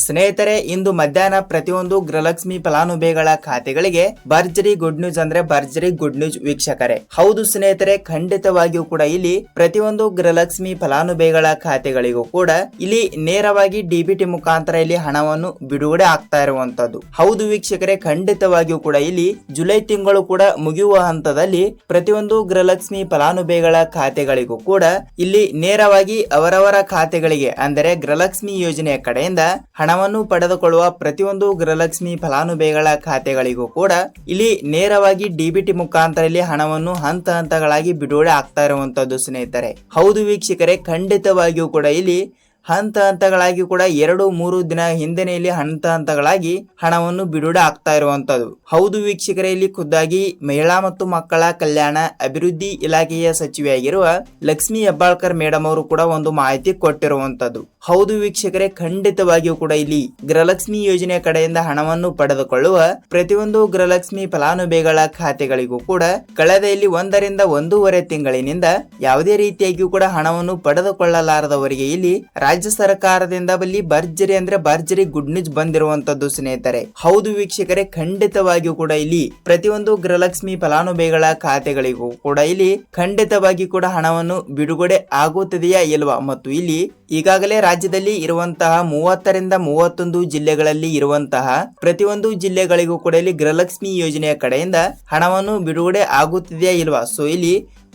ಸ್ನೇಹಿತರೆ, ಇಂದು ಮಧ್ಯಾಹ್ನ ಪ್ರತಿಯೊಂದು ಗೃಹಲಕ್ಷ್ಮಿ ಫಲಾನುಭವಿಗಳ ಖಾತೆಗಳಿಗೆ ಭರ್ಜರಿ ಗುಡ್ ನ್ಯೂಸ್ ಅಂದ್ರೆ ಭರ್ಜರಿ ಗುಡ್ ನ್ಯೂಸ್ ವೀಕ್ಷಕರೇ. ಹೌದು ಸ್ನೇಹಿತರೆ, ಖಂಡಿತವಾಗಿಯೂ ಕೂಡ ಇಲ್ಲಿ ಪ್ರತಿಯೊಂದು ಗೃಹಲಕ್ಷ್ಮಿ ಫಲಾನುಭವಿಗಳ ಖಾತೆಗಳಿಗೂ ಕೂಡ ಇಲ್ಲಿ ನೇರವಾಗಿ ಡಿಬಿಟಿ ಮುಖಾಂತರ ಇಲ್ಲಿ ಹಣವನ್ನು ಬಿಡುಗಡೆ ಆಗ್ತಾ ಇರುವಂತದ್ದು. ಹೌದು ವೀಕ್ಷಕರೇ, ಖಂಡಿತವಾಗಿಯೂ ಕೂಡ ಇಲ್ಲಿ ಜುಲೈ ತಿಂಗಳು ಕೂಡ ಮುಗಿಯುವ ಹಂತದಲ್ಲಿ ಪ್ರತಿಯೊಂದು ಗೃಹಲಕ್ಷ್ಮಿ ಫಲಾನುಭವಿಗಳ ಖಾತೆಗಳಿಗೂ ಕೂಡ ಇಲ್ಲಿ ನೇರವಾಗಿ ಅವರವರ ಖಾತೆಗಳಿಗೆ, ಅಂದರೆ ಗೃಹಲಕ್ಷ್ಮಿ ಯೋಜನೆಯ ಕಡೆಯಿಂದ ಹಣವನ್ನು ಪಡೆದುಕೊಳ್ಳುವ ಪ್ರತಿಯೊಂದು ಗೃಹಲಕ್ಷ್ಮಿ ಫಲಾನುಭವಿಗಳ ಖಾತೆಗಳಿಗೂ ಕೂಡ ಇಲ್ಲಿ ನೇರವಾಗಿ ಡಿಬಿಟಿ ಮುಖಾಂತರ ಇಲ್ಲಿ ಹಣವನ್ನು ಹಂತ ಹಂತಗಳಾಗಿ ಬಿಡುಗಡೆ ಆಗ್ತಾ ಇರುವಂತದ್ದು ಸ್ನೇಹಿತರೆ. ಹೌದು ವೀಕ್ಷಕರೇ, ಖಂಡಿತವಾಗಿಯೂ ಕೂಡ ಇಲ್ಲಿ ಹಂತ ಹಂತಗಳಾಗಿ ಕೂಡ ಎರಡು ಮೂರು ದಿನ ಹಿಂದೆನೇ ಇಲ್ಲಿ ಹಂತ ಹಂತಗಳಾಗಿ ಹಣವನ್ನು ಬಿಡುಗಡೆ ಆಗ್ತಾ ಇರುವಂತದ್ದು. ಹೌದು ವೀಕ್ಷಕರೇ, ಇಲ್ಲಿ ಖುದ್ದಾಗಿ ಮಹಿಳಾ ಮತ್ತು ಮಕ್ಕಳ ಕಲ್ಯಾಣ ಅಭಿವೃದ್ಧಿ ಇಲಾಖೆಯ ಸಚಿವೆಯಾಗಿರುವ ಲಕ್ಷ್ಮಿ ಹೆಬ್ಬಾಳ್ಕರ್ ಮೇಡಮ್ ಅವರು ಕೂಡ ಒಂದು ಮಾಹಿತಿ ಕೊಟ್ಟಿರುವಂತದ್ದು. ಹೌದು ವೀಕ್ಷಕರೇ, ಖಂಡಿತವಾಗಿಯೂ ಕೂಡ ಇಲ್ಲಿ ಗೃಹಲಕ್ಷ್ಮಿ ಯೋಜನೆಯ ಕಡೆಯಿಂದ ಹಣವನ್ನು ಪಡೆದುಕೊಳ್ಳುವ ಪ್ರತಿಯೊಂದು ಗೃಹಲಕ್ಷ್ಮಿ ಫಲಾನುಭವಿಗಳ ಖಾತೆಗಳಿಗೂ ಕೂಡ ಕಳೆದ ಇಲ್ಲಿ ಒಂದರಿಂದ ಒಂದೂವರೆ ತಿಂಗಳಿನಿಂದ ಯಾವುದೇ ರೀತಿಯಾಗಿಯೂ ಕೂಡ ಹಣವನ್ನು ಪಡೆದುಕೊಳ್ಳಲಾರದವರಿಗೆ ಇಲ್ಲಿ ರಾಜ್ಯ ಸರ್ಕಾರದಿಂದ ಬಲ್ಲಿ ಭರ್ಜರಿ ಅಂದ್ರೆ ಭರ್ಜರಿ ಗುಡ್ ನ್ಯೂಸ್ ಬಂದಿರುವಂತದ್ದು ಸ್ನೇಹಿತರೆ. ಹೌದು ವೀಕ್ಷಕರೇ, ಖಂಡಿತವಾಗಿಯೂ ಕೂಡ ಇಲ್ಲಿ ಪ್ರತಿಯೊಂದು ಗೃಹಲಕ್ಷ್ಮಿ ಫಲಾನುಭವಿಗಳ ಖಾತೆಗಳಿಗೂ ಕೂಡ ಇಲ್ಲಿ ಖಂಡಿತವಾಗಿ ಕೂಡ ಹಣವನ್ನು ಬಿಡುಗಡೆ ಆಗುತ್ತದೆಯಾ ಇಲ್ವಾ? ಮತ್ತು ಇಲ್ಲಿ ಈಗಾಗಲೇ ರಾಜ್ಯದಲ್ಲಿ ಇರುವಂತಹ ಮೂವತ್ತರಿಂದ ಮೂವತ್ತೊಂದು ಜಿಲ್ಲೆಗಳಲ್ಲಿ ಇರುವಂತಹ ಪ್ರತಿಯೊಂದು ಜಿಲ್ಲೆಗಳಿಗೂ ಕೂಡ ಇಲ್ಲಿ ಗೃಹಲಕ್ಷ್ಮಿ ಯೋಜನೆಯ ಕಡೆಯಿಂದ ಹಣವನ್ನು ಬಿಡುಗಡೆ ಆಗುತ್ತಿದೆಯಾ ಇಲ್ವಾ? ಸೊ ಇಲ್ಲಿ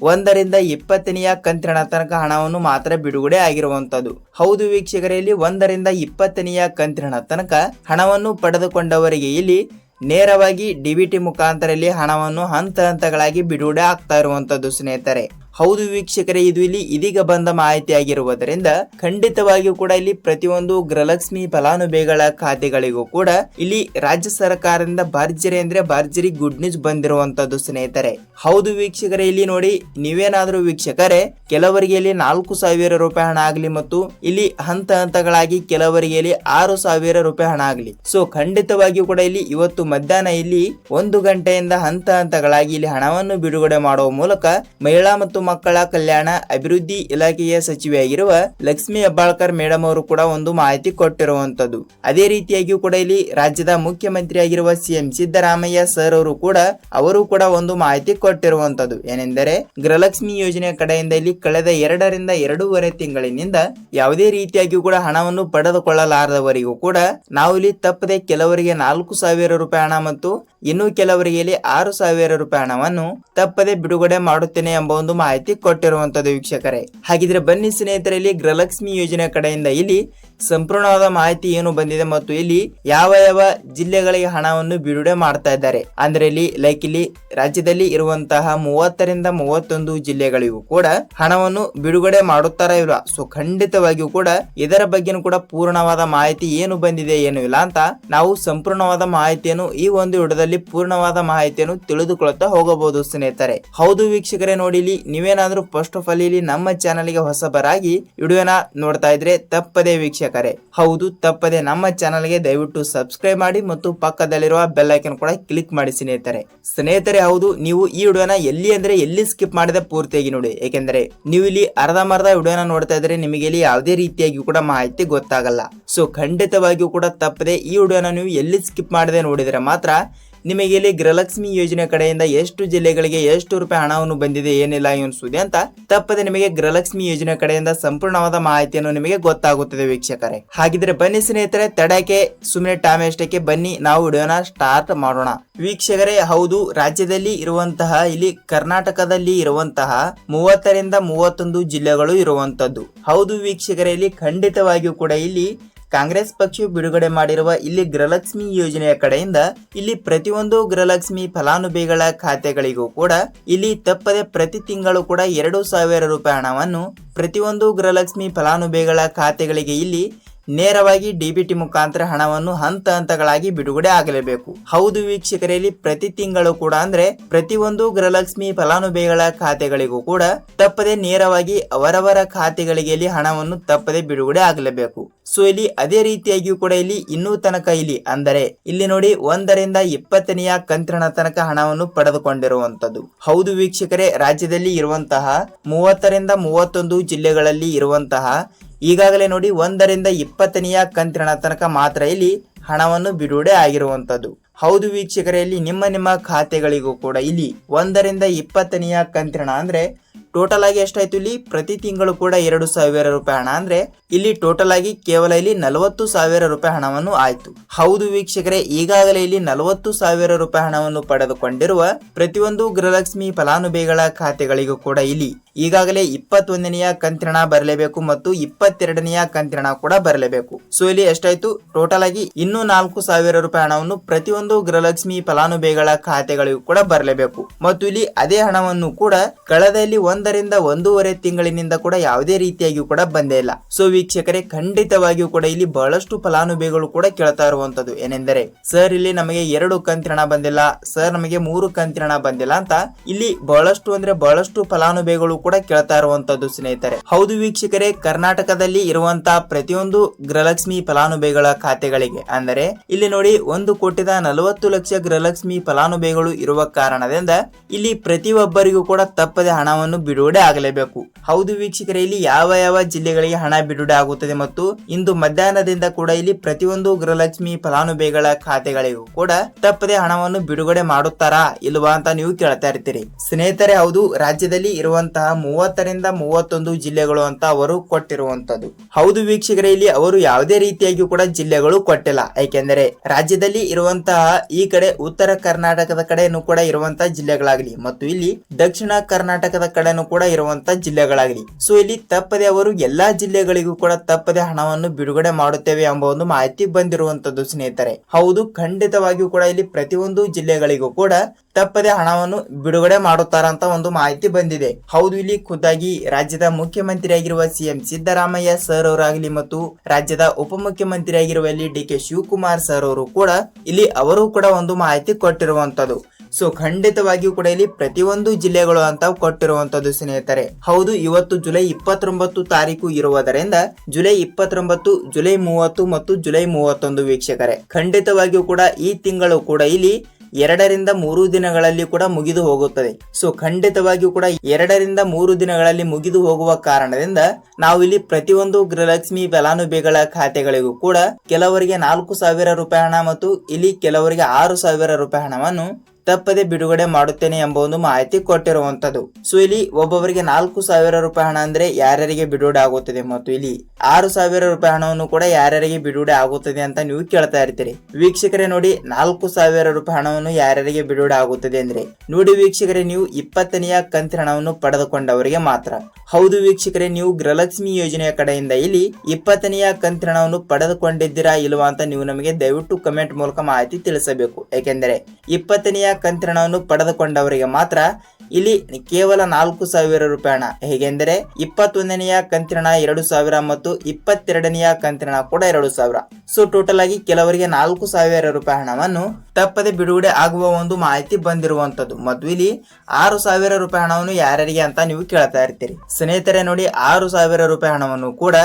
ಒಂದರಿಂದ ಇಪ್ಪತ್ತನೆಯ ಕಂತಿನ ತನಕ ಹಣವನ್ನು ಮಾತ್ರ ಬಿಡುಗಡೆ ಆಗಿರುವಂತದ್ದು ಹೌದು ವೀಕ್ಷಕರಲ್ಲಿ ಒಂದರಿಂದ ಇಪ್ಪತ್ತನೆಯ ಕಂತಿನ ತನಕ ಹಣವನ್ನು ಪಡೆದುಕೊಂಡವರಿಗೆ ಇಲ್ಲಿ ನೇರವಾಗಿ ಡಿಬಿಟಿ ಮುಖಾಂತರ ಇಲ್ಲಿ ಹಣವನ್ನು ಹಂತ ಹಂತಗಳಾಗಿ ಬಿಡುಗಡೆ ಆಗ್ತಾ ಇರುವಂತದ್ದು ಸ್ನೇಹಿತರೆ. ಹೌದು ವೀಕ್ಷಕರೇ, ಇದು ಇಲ್ಲಿ ಇದೀಗ ಬಂದ ಮಾಹಿತಿ ಆಗಿರುವುದರಿಂದ ಖಂಡಿತವಾಗಿಯೂ ಕೂಡ ಇಲ್ಲಿ ಪ್ರತಿಯೊಂದು ಗೃಹಲಕ್ಷ್ಮಿ ಫಲಾನುಭವಿಗಳ ಖಾತೆಗಳಿಗೂ ಕೂಡ ಇಲ್ಲಿ ರಾಜ್ಯ ಸರ್ಕಾರದಿಂದ ಭರ್ಜರಿ ಅಂದ್ರೆ ಭರ್ಜರಿ ಗುಡ್ ನ್ಯೂಸ್ ಬಂದಿರುವಂತದ್ದು ಸ್ನೇಹಿತರೆ. ಹೌದು ವೀಕ್ಷಕರೇ, ಇಲ್ಲಿ ನೋಡಿ ನೀವೇನಾದ್ರೂ ವೀಕ್ಷಕರೇ, ಕೆಲವರಿಗೆ ಇಲ್ಲಿ ನಾಲ್ಕು ಸಾವಿರ ರೂಪಾಯಿ ಹಣ ಆಗಲಿ ಮತ್ತು ಇಲ್ಲಿ ಹಂತ ಹಂತಗಳಾಗಿ ಕೆಲವರಿಗೆ ಇಲ್ಲಿ ಆರು ಸಾವಿರ ರೂಪಾಯಿ ಹಣ ಆಗಲಿ. ಸೊ ಖಂಡಿತವಾಗಿಯೂ ಕೂಡ ಇಲ್ಲಿ ಇವತ್ತು ಮಧ್ಯಾಹ್ನ ಇಲ್ಲಿ ಒಂದು ಗಂಟೆಯಿಂದ ಹಂತ ಹಂತಗಳಾಗಿ ಇಲ್ಲಿ ಹಣವನ್ನು ಬಿಡುಗಡೆ ಮಾಡುವ ಮೂಲಕ ಮಹಿಳಾ ಮತ್ತು ಮಕ್ಕಳ ಕಲ್ಯಾಣ ಅಭಿವೃದ್ಧಿ ಇಲಾಖೆಯ ಸಚಿವೆಯಾಗಿರುವ ಲಕ್ಷ್ಮಿ ಹೆಬ್ಬಾಳ್ಕರ್ ಮೇಡಮ್ ಅವರು ಕೂಡ ಒಂದು ಮಾಹಿತಿ ಕೊಟ್ಟಿರುವಂತದ್ದು ಅದೇ ರೀತಿಯಾಗಿಯೂ ಕೂಡ ಇಲ್ಲಿ ರಾಜ್ಯದ ಮುಖ್ಯಮಂತ್ರಿಯಾಗಿರುವ ಸಿಎಂ ಸಿದ್ದರಾಮಯ್ಯ ಸರ್ ಅವರು ಕೂಡ ಅವರು ಕೂಡ ಒಂದು ಮಾಹಿತಿ ಕೊಟ್ಟಿರುವಂತದ್ದು ಏನೆಂದರೆ, ಗೃಹಲಕ್ಷ್ಮಿ ಯೋಜನೆ ಕಡೆಯಿಂದ ಇಲ್ಲಿ ಕಳೆದ ಎರಡರಿಂದ ಎರಡೂವರೆ ತಿಂಗಳಿನಿಂದ ಯಾವುದೇ ರೀತಿಯಾಗಿಯೂ ಕೂಡ ಹಣವನ್ನು ಪಡೆದುಕೊಳ್ಳಲಾರದವರಿಗೂ ಕೂಡ ನಾವು ಇಲ್ಲಿ ತಪ್ಪದೆ ಕೆಲವರಿಗೆ ನಾಲ್ಕು ಸಾವಿರ ರೂಪಾಯಿ ಹಣ ಮತ್ತು ಇನ್ನು ಕೆಲವರಿಗೆ ಇಲ್ಲಿ ಆರು ಸಾವಿರ ರೂಪಾಯಿ ಹಣವನ್ನು ತಪ್ಪದೆ ಬಿಡುಗಡೆ ಮಾಡುತ್ತೇನೆ ಎಂಬ ಒಂದು ಮಾಹಿತಿ ಕೊಟ್ಟಿರುವಂತದ್ದು ವೀಕ್ಷಕರೇ. ಹಾಗಿದ್ರೆ ಬನ್ನಿ ಸ್ನೇಹಿತರಲ್ಲಿ ಗೃಹಲಕ್ಷ್ಮಿ ಯೋಜನೆ ಕಡೆಯಿಂದ ಇಲ್ಲಿ ಸಂಪೂರ್ಣವಾದ ಮಾಹಿತಿ ಏನು ಬಂದಿದೆ ಮತ್ತು ಇಲ್ಲಿ ಯಾವ ಯಾವ ಜಿಲ್ಲೆಗಳಿಗೆ ಹಣವನ್ನು ಬಿಡುಗಡೆ ಮಾಡ್ತಾ ಇದ್ದಾರೆ. ಅಂದ್ರೆ ಇಲ್ಲಿ ಲೈಕ್ ಇಲ್ಲಿ ರಾಜ್ಯದಲ್ಲಿ ಇರುವಂತಹ ಮೂವತ್ತರಿಂದ ಮೂವತ್ತೊಂದು ಜಿಲ್ಲೆಗಳಿಗೂ ಕೂಡ ಹಣವನ್ನು ಬಿಡುಗಡೆ ಮಾಡುತ್ತಾರ ಇಲ್ವಾ? ಸೊ ಖಂಡಿತವಾಗಿಯೂ ಕೂಡ ಇದರ ಬಗ್ಗೆನೂ ಕೂಡ ಪೂರ್ಣವಾದ ಮಾಹಿತಿ ಏನು ಬಂದಿದೆ ಏನು ಇಲ್ಲ ಅಂತ ನಾವು ಸಂಪೂರ್ಣವಾದ ಮಾಹಿತಿಯನ್ನು ಈ ಒಂದು ವಿಡದಲ್ಲಿ ಪೂರ್ಣವಾದ ಮಾಹಿತಿಯನ್ನು ತಿಳಿದುಕೊಳ್ಳುತ್ತಾ ಹೋಗಬಹುದು ಸ್ನೇಹಿತರೆ. ಹೌದು ವೀಕ್ಷಕರೇ, ನೋಡಿ ಇಲ್ಲಿ ನೀವೇನಾದ್ರೂ ಫಸ್ಟ್ ಆಫ್ ಆಲ್ ಇಲ್ಲಿ ನಮ್ಮ ಚಾನಲ್ಗೆ ಹೊಸಬರಾಗಿ ವಿಡಿಯೋನ ನೋಡ್ತಾ ಇದ್ರೆ ತಪ್ಪದೆ ವೀಕ್ಷಕರೇ. ಹೌದು, ತಪ್ಪದೆ ನಮ್ಮ ಚಾನಲ್ಗೆ ದಯವಿಟ್ಟು ಸಬ್ಸ್ಕ್ರೈಬ್ ಮಾಡಿ ಮತ್ತು ಪಕ್ಕದಲ್ಲಿರುವ ಬೆಲ್ ಐಕನ್ ಕೂಡ ಕ್ಲಿಕ್ ಮಾಡಿ ಸ್ನೇಹಿತರೆ. ಸ್ನೇಹಿತರೆ, ಹೌದು, ನೀವು ಈ ವಿಡಿಯೋನ ಎಲ್ಲಿ ಅಂದ್ರೆ ಎಲ್ಲಿ ಸ್ಕಿಪ್ ಮಾಡಿದ ಪೂರ್ತಿಯಾಗಿ ನೋಡಿ. ಏಕೆಂದರೆ ನೀವು ಇಲ್ಲಿ ಅರ್ಧಂಬರ್ಧ ವಿಡಿಯೋನ ನೋಡ್ತಾ ಇದ್ರೆ ನಿಮಗೆ ಇಲ್ಲಿ ಯಾವುದೇ ರೀತಿಯಾಗಿ ಕೂಡ ಮಾಹಿತಿ ಗೊತ್ತಾಗಲ್ಲ. ಸೊ ಖಂಡಿತವಾಗಿಯೂ ಕೂಡ ತಪ್ಪದೆ ಈ ವಿಡಿಯೋನ ನೀವು ಎಲ್ಲಿ ಸ್ಕಿಪ್ ಮಾಡದೆ ನೋಡಿದ್ರೆ ಮಾತ್ರ ನಿಮಗೆ ಇಲ್ಲಿ ಗೃಹಲಕ್ಷ್ಮಿ ಯೋಜನೆ ಕಡೆಯಿಂದ ಎಷ್ಟು ಜಿಲ್ಲೆಗಳಿಗೆ ಎಷ್ಟು ರೂಪಾಯಿ ಹಣವನ್ನು ಬಂದಿದೆ, ಏನಿಲ್ಲ ಎನಿಸುವುದೇ ಅಂತ ತಪ್ಪದೆ ನಿಮಗೆ ಗೃಹಲಕ್ಷ್ಮಿ ಯೋಜನೆ ಕಡೆಯಿಂದ ಸಂಪೂರ್ಣವಾದ ಮಾಹಿತಿಯನ್ನು ನಿಮಗೆ ಗೊತ್ತಾಗುತ್ತದೆ ವೀಕ್ಷಕರೇ. ಹಾಗಿದ್ರೆ ಬನ್ನಿ ಸ್ನೇಹಿತರೆ, ತಡಕ್ಕೆ ಸುಮ್ಮನೆ ಟೈಮ್ ಎಷ್ಟಕ್ಕೆ ಬನ್ನಿ, ನಾವು ವಿಡಿಯೋನ ಸ್ಟಾರ್ಟ್ ಮಾಡೋಣ. ವೀಕ್ಷಕರೇ, ಹೌದು, ರಾಜ್ಯದಲ್ಲಿ ಇರುವಂತಹ, ಇಲ್ಲಿ ಕರ್ನಾಟಕದಲ್ಲಿ ಇರುವಂತಹ ಮೂವತ್ತರಿಂದ ಮೂವತ್ತೊಂದು ಜಿಲ್ಲೆಗಳು ಇರುವಂತದ್ದು ಹೌದು ವೀಕ್ಷಕರೇ, ಇಲ್ಲಿ ಖಂಡಿತವಾಗಿಯೂ ಕೂಡ ಇಲ್ಲಿ ಕಾಂಗ್ರೆಸ್ ಪಕ್ಷ ಬಿಡುಗಡೆ ಮಾಡಿರುವ ಇಲ್ಲಿ ಗೃಹಲಕ್ಷ್ಮಿ ಯೋಜನೆಯ ಕಡೆಯಿಂದ ಇಲ್ಲಿ ಪ್ರತಿಯೊಂದು ಗೃಹಲಕ್ಷ್ಮಿ ಫಲಾನುಭವಿಗಳ ಖಾತೆಗಳಿಗೂ ಕೂಡ ಇಲ್ಲಿ ತಪ್ಪದೆ ಪ್ರತಿ ತಿಂಗಳು ಕೂಡ ಎರಡು ಸಾವಿರ ರೂಪಾಯಿ ಹಣವನ್ನು ಪ್ರತಿಯೊಂದು ಗೃಹಲಕ್ಷ್ಮಿ ಫಲಾನುಭವಿಗಳ ಖಾತೆಗಳಿಗೆ ಇಲ್ಲಿ ನೇರವಾಗಿ ಡಿಬಿಟಿ ಮುಖಾಂತರ ಹಣವನ್ನು ಹಂತ ಹಂತಗಳಾಗಿ ಬಿಡುಗಡೆ ಆಗಲೇಬೇಕು. ಹೌದು ವೀಕ್ಷಕರಲ್ಲಿ, ಪ್ರತಿ ತಿಂಗಳು ಕೂಡ ಅಂದ್ರೆ ಪ್ರತಿಯೊಂದು ಗೃಹಲಕ್ಷ್ಮಿ ಫಲಾನುಭವಿಗಳ ಖಾತೆಗಳಿಗೂ ಕೂಡ ತಪ್ಪದೆ ನೇರವಾಗಿ ಅವರವರ ಖಾತೆಗಳಿಗೆ ಹಣವನ್ನು ತಪ್ಪದೆ ಬಿಡುಗಡೆ ಆಗಲೇಬೇಕು. ಸೊ ಇಲ್ಲಿ ಅದೇ ರೀತಿಯಾಗಿಯೂ ಕೂಡ ಇಲ್ಲಿ ಇನ್ನೂ ತನಕ ಇಲ್ಲಿ ಅಂದರೆ ಇಲ್ಲಿ ನೋಡಿ ಒಂದರಿಂದ ಇಪ್ಪತ್ತನೆಯ ಕಂತಿನ ತನಕ ಹಣವನ್ನು ಪಡೆದುಕೊಂಡಿರುವಂತದ್ದು ಹೌದು ವೀಕ್ಷಕರೇ, ರಾಜ್ಯದಲ್ಲಿ ಇರುವಂತಹ ಮೂವತ್ತರಿಂದ ಮೂವತ್ತೊಂದು ಜಿಲ್ಲೆಗಳಲ್ಲಿ ಇರುವಂತಹ ಈಗಾಗಲೇ ನೋಡಿ ಒಂದರಿಂದ ಇಪ್ಪತ್ತನೆಯ ಕಂತಿನ ತನಕ ಮಾತ್ರ ಇಲ್ಲಿ ಹಣವನ್ನು ಬಿಡುಗಡೆ ಆಗಿರುವಂತದ್ದು ಹೌದು ವೀಕ್ಷಕರೇ, ಇಲ್ಲಿ ನಿಮ್ಮ ನಿಮ್ಮ ಖಾತೆಗಳಿಗೂ ಕೂಡ ಇಲ್ಲಿ ಒಂದರಿಂದ ಇಪ್ಪತ್ತನೆಯ ಕಂತಿನ ಅಂದ್ರೆ ಟೋಟಲ್ ಆಗಿ ಎಷ್ಟಾಯ್ತು ಇಲ್ಲಿ? ಪ್ರತಿ ತಿಂಗಳು ಕೂಡ ಎರಡು ಸಾವಿರ ರೂಪಾಯಿ ಹಣ. ಅಂದ್ರೆ ಇಲ್ಲಿ ಟೋಟಲ್ ಆಗಿ ಕೇವಲ ಇಲ್ಲಿ ನಲವತ್ತು ಸಾವಿರ ರೂಪಾಯಿ ಹಣವನ್ನು ಆಯ್ತು. ಹೌದು ವೀಕ್ಷಕರೇ, ಈಗಾಗಲೇ ಇಲ್ಲಿ ನಲವತ್ತು ಸಾವಿರ ರೂಪಾಯಿ ಹಣವನ್ನು ಪಡೆದುಕೊಂಡಿರುವ ಪ್ರತಿಯೊಂದು ಗೃಹಲಕ್ಷ್ಮಿ ಫಲಾನುಭವಿಗಳ ಖಾತೆಗಳಿಗೂ ಕೂಡ ಇಲ್ಲಿ ಈಗಾಗಲೇ ಇಪ್ಪತ್ತೊಂದನೆಯ ಕಂತಿನ ಬರಲೇಬೇಕು ಮತ್ತು ಇಪ್ಪತ್ತೆರಡನೆಯ ಕಂತಿನ ಕೂಡ ಬರಲೇಬೇಕು. ಸೊ ಇಲ್ಲಿ ಎಷ್ಟಾಯ್ತು? ಟೋಟಲ್ ಆಗಿ ಇನ್ನೂ ನಾಲ್ಕು ಸಾವಿರ ರೂಪಾಯಿ ಹಣವನ್ನು ಪ್ರತಿಯೊಂದು ಗೃಹಲಕ್ಷ್ಮಿ ಫಲಾನುಭವಿಗಳ ಖಾತೆಗಳಿಗೂ ಕೂಡ ಬರಲೇಬೇಕು. ಮತ್ತು ಇಲ್ಲಿ ಅದೇ ಹಣವನ್ನು ಕೂಡ ಕಳೆದ ಇಲ್ಲಿ ಒಂದರಿಂದ ಒಂದೂವರೆ ತಿಂಗಳಿನಿಂದ ಕೂಡ ಯಾವುದೇ ರೀತಿಯಾಗಿಯೂ ಕೂಡ ಬಂದೇ ಇಲ್ಲ. ಸೊ ವೀಕ್ಷಕರೇ, ಖಂಡಿತವಾಗಿಯೂ ಕೂಡ ಇಲ್ಲಿ ಬಹಳಷ್ಟು ಫಲಾನುಭವಿಗಳು ಕೂಡ ಕೇಳ್ತಾ ಇರುವಂತದ್ದು ಏನೆಂದರೆ, ಸರ್, ಇಲ್ಲಿ ನಮಗೆ ಎರಡು ಕಂತಿನ ಬಂದಿಲ್ಲ. ಸರ್, ನಮಗೆ ಮೂರು ಕಂತಿನ ಬಂದಿಲ್ಲ ಅಂತ ಇಲ್ಲಿ ಬಹಳಷ್ಟು ಅಂದ್ರೆ ಬಹಳಷ್ಟು ಫಲಾನುಭವಿಗಳು ಕೂಡ ಕೇಳ್ತಾ ಇರುವಂತದ್ದು ಸ್ನೇಹಿತರೆ. ಹೌದು ವೀಕ್ಷಕರೇ, ಕರ್ನಾಟಕದಲ್ಲಿ ಇರುವಂತಹ ಪ್ರತಿಯೊಂದು ಗೃಹಲಕ್ಷ್ಮಿ ಫಲಾನುಭವಿಗಳ ಖಾತೆಗಳಿಗೆ, ಅಂದರೆ ಇಲ್ಲಿ ನೋಡಿ, ಒಂದು ಕೋಟಿದ ನಲವತ್ತು ಲಕ್ಷ ಗೃಹಲಕ್ಷ್ಮಿ ಫಲಾನುಭವಿಗಳು ಇರುವ ಕಾರಣದಿಂದ ಇಲ್ಲಿ ಪ್ರತಿಯೊಬ್ಬರಿಗೂ ಕೂಡ ತಪ್ಪದೆ ಹಣವನ್ನು ಬಿಡುಗಡೆ ಆಗಲೇಬೇಕು. ಹೌದು ವೀಕ್ಷಕರೇ, ಇಲ್ಲಿ ಯಾವ ಯಾವ ಜಿಲ್ಲೆಗಳಿಗೆ ಹಣ ಬಿಡುಗಡೆ ಆಗುತ್ತದೆ ಮತ್ತು ಇಂದು ಮಧ್ಯಾಹ್ನದಿಂದ ಕೂಡ ಇಲ್ಲಿ ಪ್ರತಿಯೊಂದು ಗೃಹಲಕ್ಷ್ಮಿ ಫಲಾನುಭವಿಗಳ ಖಾತೆಗಳಿಗೂ ಕೂಡ ತಪ್ಪದೆ ಹಣವನ್ನು ಬಿಡುಗಡೆ ಮಾಡುತ್ತಾರಾ ಇಲ್ವಾ ಅಂತ ನೀವು ಕೇಳ್ತಾ ಇರ್ತೀರಿ. ಸ್ನೇಹಿತರೆ, ಹೌದು, ರಾಜ್ಯದಲ್ಲಿ ಇರುವಂತಹ ಮೂವತ್ತರಿಂದ ಮೂವತ್ತೊಂದು ಜಿಲ್ಲೆಗಳು ಅಂತ ಅವರು ಕೊಟ್ಟಿರುವಂತದ್ದು ಹೌದು ವೀಕ್ಷಕರೇ, ಇಲ್ಲಿ ಅವರು ಯಾವುದೇ ರೀತಿಯಾಗಿ ಕೂಡ ಜಿಲ್ಲೆಗಳು ಕೊಟ್ಟಿಲ್ಲ. ಯಾಕೆಂದರೆ ರಾಜ್ಯದಲ್ಲಿ ಇರುವಂತಹ ಈ ಕಡೆ ಉತ್ತರ ಕರ್ನಾಟಕದ ಕಡೆಯನ್ನು ಕೂಡ ಇರುವಂತಹ ಜಿಲ್ಲೆಗಳಾಗಲಿ ಮತ್ತು ಇಲ್ಲಿ ದಕ್ಷಿಣ ಕರ್ನಾಟಕದ ಕಡೆನೂ ಕೂಡ ಇರುವಂತಹ ಜಿಲ್ಲೆಗಳಾಗಲಿ. ಸೊ ಇಲ್ಲಿ ತಪ್ಪದೆ ಅವರು ಎಲ್ಲಾ ಜಿಲ್ಲೆಗಳಿಗೂ ಕೂಡ ತಪ್ಪದೆ ಹಣವನ್ನು ಬಿಡುಗಡೆ ಮಾಡುತ್ತೇವೆ ಎಂಬ ಒಂದು ಮಾಹಿತಿ ಬಂದಿರುವಂತದ್ದು ಸ್ನೇಹಿತರೆ. ಹೌದು, ಖಂಡಿತವಾಗಿಯೂ ಕೂಡ ಇಲ್ಲಿ ಪ್ರತಿಯೊಂದು ಜಿಲ್ಲೆಗಳಿಗೂ ಕೂಡ ತಪ್ಪದೆ ಹಣವನ್ನು ಬಿಡುಗಡೆ ಮಾಡುತ್ತಾರಂತ ಒಂದು ಮಾಹಿತಿ ಬಂದಿದೆ. ಹೌದು, ಇಲ್ಲಿ ಖುದ್ದಾಗಿ ರಾಜ್ಯದ ಮುಖ್ಯಮಂತ್ರಿಯಾಗಿರುವ ಸಿಎಂ ಸಿದ್ದರಾಮಯ್ಯ ಸರ್ ಅವರಾಗಲಿ ಮತ್ತು ರಾಜ್ಯದ ಉಪಮುಖ್ಯಮಂತ್ರಿಯಾಗಿರುವ ಇಲ್ಲಿ ಡಿ ಕೆ ಶಿವಕುಮಾರ್ ಸರ್ ಅವರು ಕೂಡ ಇಲ್ಲಿ ಅವರು ಕೂಡ ಒಂದು ಮಾಹಿತಿ ಕೊಟ್ಟಿರುವಂತದ್ದು. ಸೊ ಖಂಡಿತವಾಗಿಯೂ ಕೂಡ ಇಲ್ಲಿ ಪ್ರತಿಯೊಂದು ಜಿಲ್ಲೆಗಳು ಅಂತ ಕೊಟ್ಟಿರುವಂತದ್ದು ಸ್ನೇಹಿತರೆ. ಹೌದು, ಇವತ್ತು ಜುಲೈ ಇಪ್ಪತ್ತೊಂಬತ್ತು ತಾರೀಕು ಇರುವುದರಿಂದ ಜುಲೈ ಇಪ್ಪತ್ತೊಂಬತ್ತು, ಜುಲೈ ಮೂವತ್ತು ಮತ್ತು ಜುಲೈ ಮೂವತ್ತೊಂದು ವೀಕ್ಷಕರೇ. ಖಂಡಿತವಾಗಿಯೂ ಕೂಡ ಈ ತಿಂಗಳು ಕೂಡ ಇಲ್ಲಿ ಎರಡರಿಂದ ಮೂರು ದಿನಗಳಲ್ಲಿ ಕೂಡ ಮುಗಿದು ಹೋಗುತ್ತದೆ. ಸೊ ಖಂಡಿತವಾಗಿಯೂ ಕೂಡ ಎರಡರಿಂದ ಮೂರು ದಿನಗಳಲ್ಲಿ ಮುಗಿದು ಹೋಗುವ ಕಾರಣದಿಂದ ನಾವು ಇಲ್ಲಿ ಪ್ರತಿಯೊಂದು ಗೃಹಲಕ್ಷ್ಮಿ ಫಲಾನುಭವಿಗಳ ಖಾತೆಗಳಿಗೂ ಕೂಡ ಕೆಲವರಿಗೆ ನಾಲ್ಕು ಸಾವಿರ ರೂಪಾಯಿ ಹಣ ಮತ್ತು ಇಲ್ಲಿ ಕೆಲವರಿಗೆ ಆರು ಸಾವಿರ ರೂಪಾಯಿ ಹಣವನ್ನು ತಪ್ಪದೆ ಬಿಡುಗಡೆ ಮಾಡುತ್ತೇನೆ ಎಂಬ ಒಂದು ಮಾಹಿತಿ ಕೊಟ್ಟಿರುವಂತದ್ದು ಸೊ, ಇಲ್ಲಿ ಒಬ್ಬೊಬ್ಬರಿಗೆ ನಾಲ್ಕು ಸಾವಿರ ರೂಪಾಯಿ ಹಣ ಅಂದ್ರೆ ಯಾರ್ಯಾರಿಗೆ ಬಿಡುಗಡೆ ಆಗುತ್ತದೆ ಮತ್ತು ಇಲ್ಲಿ ಆರು ಸಾವಿರ ರೂಪಾಯಿ ಹಣವನ್ನು ಕೂಡ ಯಾರ್ಯಾರಿಗೆ ಬಿಡುಗಡೆ ಆಗುತ್ತದೆ ಅಂತ ನೀವು ಕೇಳ್ತಾ ಇರ್ತೀರಿ. ವೀಕ್ಷಕರೇ, ನೋಡಿ, ನಾಲ್ಕು ಸಾವಿರ ರೂಪಾಯಿ ಹಣವನ್ನು ಯಾರ್ಯಾರಿಗೆ ಬಿಡುಗಡೆ ಆಗುತ್ತದೆ ಅಂದ್ರೆ ನೋಡಿ ವೀಕ್ಷಕರೇ, ನೀವು ಇಪ್ಪತ್ತನೆಯ ಕಂತ ಹಣವನ್ನು ಪಡೆದುಕೊಂಡವರಿಗೆ ಮಾತ್ರ. ಹೌದು ವೀಕ್ಷಕರೇ, ನೀವು ಗೃಹಲಕ್ಷ್ಮಿ ಯೋಜನೆಯ ಕಡೆಯಿಂದ ಇಲ್ಲಿ ಇಪ್ಪತ್ತನೆಯ ಕಂತಿನ ಹಣವನ್ನು ಪಡೆದುಕೊಂಡಿದ್ದೀರಾ ಇಲ್ವಾ ಅಂತ ನೀವು ನಮಗೆ ದಯವಿಟ್ಟು ಕಮೆಂಟ್ ಮೂಲಕ ಮಾಹಿತಿ ತಿಳಿಸಬೇಕು. ಯಾಕೆಂದರೆ ಇಪ್ಪತ್ತನೆಯ ಕಂತಿನ ಹಣವನ್ನು ಪಡೆದುಕೊಂಡವರಿಗೆ ಮಾತ್ರ ಇಲ್ಲಿ ಕೇವಲ ನಾಲ್ಕು ಸಾವಿರ ರೂಪಾಯಿ ಹಣ. ಹೇಗೆಂದರೆ ಇಪ್ಪತ್ತೊಂದನೆಯ ಕಂತಿನ ಎರಡು ಸಾವಿರ ಮತ್ತು ಇಪ್ಪತ್ತೆರಡನೆಯ ಕಂತಿನ ಕೂಡ ಎರಡು ಸಾವಿರ. ಸೊ ಟೋಟಲ್ ಆಗಿ ಕೆಲವರಿಗೆ ನಾಲ್ಕು ಸಾವಿರ ರೂಪಾಯಿ ಹಣವನ್ನು ತಪ್ಪದೆ ಬಿಡುಗಡೆ ಆಗುವ ಒಂದು ಮಾಹಿತಿ ಬಂದಿರುವಂತದ್ದು ಮತ್ತು ಇಲ್ಲಿ ಆರು ಸಾವಿರ ರೂಪಾಯಿ ಹಣವನ್ನು ಯಾರ್ಯಾರಿಗೆ ಅಂತ ನೀವು ಕೇಳ್ತಾ ಇರ್ತೀರಿ. ಸ್ನೇಹಿತರೆ, ನೋಡಿ, ಆರು ಸಾವಿರ ರೂಪಾಯಿ ಹಣವನ್ನು ಕೂಡ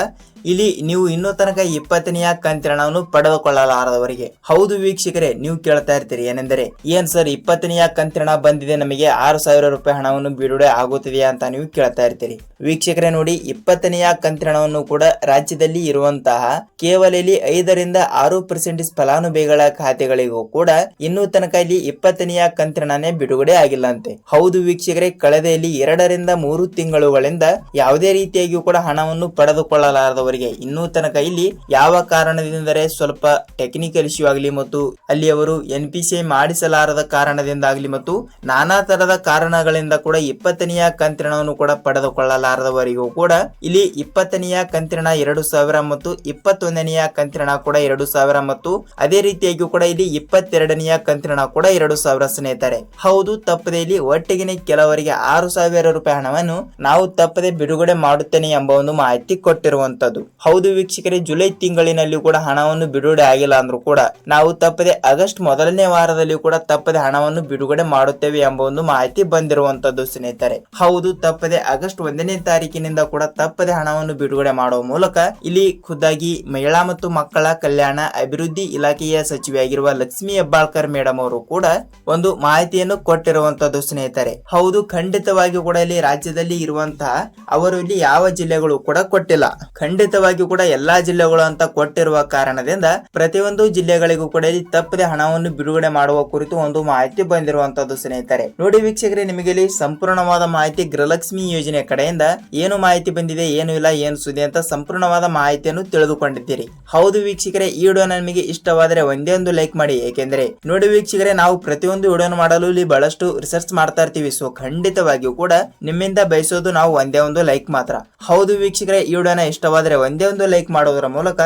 ಇಲ್ಲಿ ನೀವು ಇನ್ನೂ ತನಕ ಇಪ್ಪತ್ತನೆಯ ಕಂತಿರಣವನ್ನು ಪಡೆದುಕೊಳ್ಳಲಾರದವರಿಗೆ. ಹೌದು ವೀಕ್ಷಕರೇ, ನೀವು ಕೇಳ್ತಾ ಇರ್ತೀರಿ. ಏನೆಂದರೆ, ಏನ್ ಸರ್ ಇಪ್ಪತ್ತನೆಯ ಕಂತಿನ ಹಣ ಬಂದಿದೆ ನಮಗೆ ಆರು ಸಾವಿರ ರೂಪಾಯಿ ಹಣವನ್ನು ಬಿಡುಗಡೆ ಆಗುತ್ತದೆಯಾ ಅಂತ ನೀವು ಕೇಳ್ತಾ ಇರ್ತೀರಿ. ವೀಕ್ಷಕರೇ ನೋಡಿ ಇಪ್ಪತ್ತನೆಯ ಕಂತಿರಣವನ್ನು ಕೂಡ ರಾಜ್ಯದಲ್ಲಿ ಇರುವಂತಹ ಕೇವಲ ಇಲ್ಲಿ ಐದರಿಂದ ಆರು ಪರ್ಸೆಂಟೇಜ್ ಫಲಾನುಭವಿಗಳ ಖಾತೆಗಳಿಗೂ ಕೂಡ ಇನ್ನೂ ತನಕ ಇಲ್ಲಿ ಇಪ್ಪತ್ತನೆಯ ಕಂತಿರಣನೇ ಬಿಡುಗಡೆ ಆಗಿಲ್ಲ ಅಂತೆ ಹೌದು ವೀಕ್ಷಕರೇ, ಕಳೆದ ಇಲ್ಲಿ ಎರಡರಿಂದ ಮೂರು ತಿಂಗಳುಗಳಿಂದ ಯಾವುದೇ ರೀತಿಯಾಗಿಯೂ ಕೂಡ ಹಣವನ್ನು ಪಡೆದುಕೊಳ್ಳಲಾರದವರಿಗೆ ಇನ್ನೂ ತನಕ ಇಲ್ಲಿ ಯಾವ ಕಾರಣದಿಂದರೆ ಸ್ವಲ್ಪ ಟೆಕ್ನಿಕಲ್ ಇಶ್ಯೂ ಆಗಲಿ ಮತ್ತು ಅಲ್ಲಿ ಅವರು ಎನ್ ಪಿ ಸಿ ಮಾಡಿಸಲಾರದ ಕಾರಣದಿಂದ ಆಗಲಿ ಮತ್ತು ನಾನಾ ತರದ ಕಾರಣಗಳಿಂದ ಕೂಡ ಇಪ್ಪತ್ತನೆಯ ಕಂತಿನವನ್ನು ಕೂಡ ಪಡೆದುಕೊಳ್ಳಲಾರದವರಿಗೂ ಕೂಡ ಇಲ್ಲಿ ಇಪ್ಪತ್ತನೆಯ ಕಂತಿನ ಎರಡು ಸಾವಿರ ಮತ್ತು ಇಪ್ಪತ್ತೊಂದನೆಯ ಕಂತಿನ ಕೂಡ ಎರಡು ಸಾವಿರ ಮತ್ತು ಅದೇ ರೀತಿಯಾಗಿ ಕೂಡ ಇಲ್ಲಿ ಇಪ್ಪತ್ತೆರಡನೆಯ ಕಂತಿನ ಕೂಡ ಎರಡು ಸಾವಿರ ಸ್ನೇಹಿತರೆ. ಹೌದು, ತಪ್ಪದೆ ಇಲ್ಲಿ ಒಟ್ಟಿಗೆ ಕೆಲವರಿಗೆ ಆರು ಸಾವಿರ ರೂಪಾಯಿ ಹಣವನ್ನು ನಾವು ತಪ್ಪದೆ ಬಿಡುಗಡೆ ಮಾಡುತ್ತೇನೆ ಎಂಬ ಒಂದು ಮಾಹಿತಿ ಕೊಟ್ಟಿರುವಂತದ್ದು ಹೌದು ವೀಕ್ಷಕರೇ, ಜುಲೈ ತಿಂಗಳಿನಲ್ಲಿ ಕೂಡ ಹಣವನ್ನು ಬಿಡುಗಡೆ ಆಗಿಲ್ಲ ಅಂದ್ರೂ ಕೂಡ ನಾವು ತಪ್ಪದೆ ಆಗಸ್ಟ್ ಮೊದಲನೇ ವಾರದಲ್ಲಿ ಕೂಡ ತಪ್ಪದೆ ಹಣವನ್ನು ಬಿಡುಗಡೆ ಮಾಡುತ್ತೇವೆ ಎಂಬ ಒಂದು ಮಾಹಿತಿ ಬಂದಿರುವಂತದ್ದು ಸ್ನೇಹಿತರೆ. ಹೌದು, ತಪ್ಪದೆ ಆಗಸ್ಟ್ ಒಂದನೇ ತಾರೀಕಿನಿಂದ ಕೂಡ ತಪ್ಪದೆ ಹಣವನ್ನು ಬಿಡುಗಡೆ ಮಾಡುವ ಮೂಲಕ ಇಲ್ಲಿ ಖುದ್ದಾಗಿ ಮಹಿಳಾ ಮತ್ತು ಮಕ್ಕಳ ಕಲ್ಯಾಣ ಅಭಿವೃದ್ಧಿ ಇಲಾಖೆಯ ಸಚಿವೆಯಾಗಿರುವ ಲಕ್ಷ್ಮಿ ಹೆಬ್ಬಾಳ್ಕರ್ ಮೇಡಮ್ ಅವರು ಕೂಡ ಒಂದು ಮಾಹಿತಿಯನ್ನು ಕೊಟ್ಟಿರುವಂತದ್ದು ಸ್ನೇಹಿತರೆ. ಹೌದು ಖಂಡಿತವಾಗಿ ಕೂಡ ಇಲ್ಲಿ ರಾಜ್ಯದಲ್ಲಿ ಇರುವಂತಹ ಅವರು ಇಲ್ಲಿ ಯಾವ ಜಿಲ್ಲೆಗಳು ಕೂಡ ಕೊಟ್ಟಿಲ್ಲ. ಖಂಡಿತ ಖಂಡಿತವಾಗಿಯೂ ಕೂಡ ಎಲ್ಲಾ ಜಿಲ್ಲೆಗಳು ಅಂತ ಕೊಟ್ಟಿರುವ ಕಾರಣದಿಂದ ಪ್ರತಿಯೊಂದು ಜಿಲ್ಲೆಗಳಿಗೂ ಕೂಡ ತಪ್ಪದೆ ಹಣವನ್ನು ಬಿಡುಗಡೆ ಮಾಡುವ ಕುರಿತು ಒಂದು ಮಾಹಿತಿ ಬಂದಿರುವಂತದ್ದು ಸ್ನೇಹಿತರೆ. ನೋಡಿ ವೀಕ್ಷಕರೇ, ನಿಮಗೆ ಇಲ್ಲಿ ಸಂಪೂರ್ಣವಾದ ಮಾಹಿತಿ ಗೃಹಲಕ್ಷ್ಮಿ ಯೋಜನೆ ಕಡೆಯಿಂದ ಏನು ಮಾಹಿತಿ ಬಂದಿದೆ, ಏನು ಇಲ್ಲ, ಏನು ಸುದ್ದಿ ಅಂತ ಸಂಪೂರ್ಣವಾದ ಮಾಹಿತಿಯನ್ನು ತಿಳಿದುಕೊಂಡಿದ್ದೀರಿ. ಹೌದು ವೀಕ್ಷಕರೇ, ಈ ವಿಡಿಯೋ ನಿಮಗೆ ಇಷ್ಟವಾದರೆ ಒಂದೇ ಒಂದು ಲೈಕ್ ಮಾಡಿ. ಏಕೆಂದರೆ ನೋಡಿ ವೀಕ್ಷಕರೇ, ನಾವು ಪ್ರತಿಯೊಂದು ವಿಡಿಯೋ ಮಾಡಲು ಇಲ್ಲಿ ಬಹಳಷ್ಟು ರಿಸರ್ಚ್ ಮಾಡ್ತಾ ಇರ್ತೀವಿ. ಸೊ ಖಂಡಿತವಾಗಿಯೂ ಕೂಡ ನಿಮ್ಮಿಂದ ಬಯಸೋದು ನಾವು ಒಂದೇ ಒಂದು ಲೈಕ್ ಮಾತ್ರ. ಹೌದು ವೀಕ್ಷಕರೇ, ಈ ವಿಡಿಯೋನ ಇಷ್ಟವಾದರೆ ಒಂದೇ ಒಂದು ಲೈಕ್ ಮಾಡೋದರ ಮೂಲಕ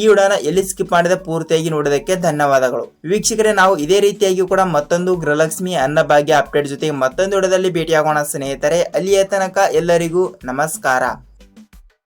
ಈ ವಿಡಿಯೋನ ಎಲ್ಲಿ ಸ್ಕಿಪ್ ಮಾಡಿದ ಪೂರ್ತಿಯಾಗಿ ನೋಡೋದಕ್ಕೆ ಧನ್ಯವಾದಗಳು. ವೀಕ್ಷಕರೇ, ನಾವು ಇದೇ ರೀತಿಯಾಗಿ ಕೂಡ ಮತ್ತೊಂದು ಗೃಹಲಕ್ಷ್ಮಿ ಅನ್ನಭಾಗ್ಯ ಅಪ್ಡೇಟ್ ಜೊತೆಗೆ ಮತ್ತೊಂದು ವಿಡಿಯೋದಲ್ಲಿ ಭೇಟಿಯಾಗೋಣ ಸ್ನೇಹಿತರೆ, ಅಲ್ಲಿಯ ತನಕ ಎಲ್ಲರಿಗೂ ನಮಸ್ಕಾರ.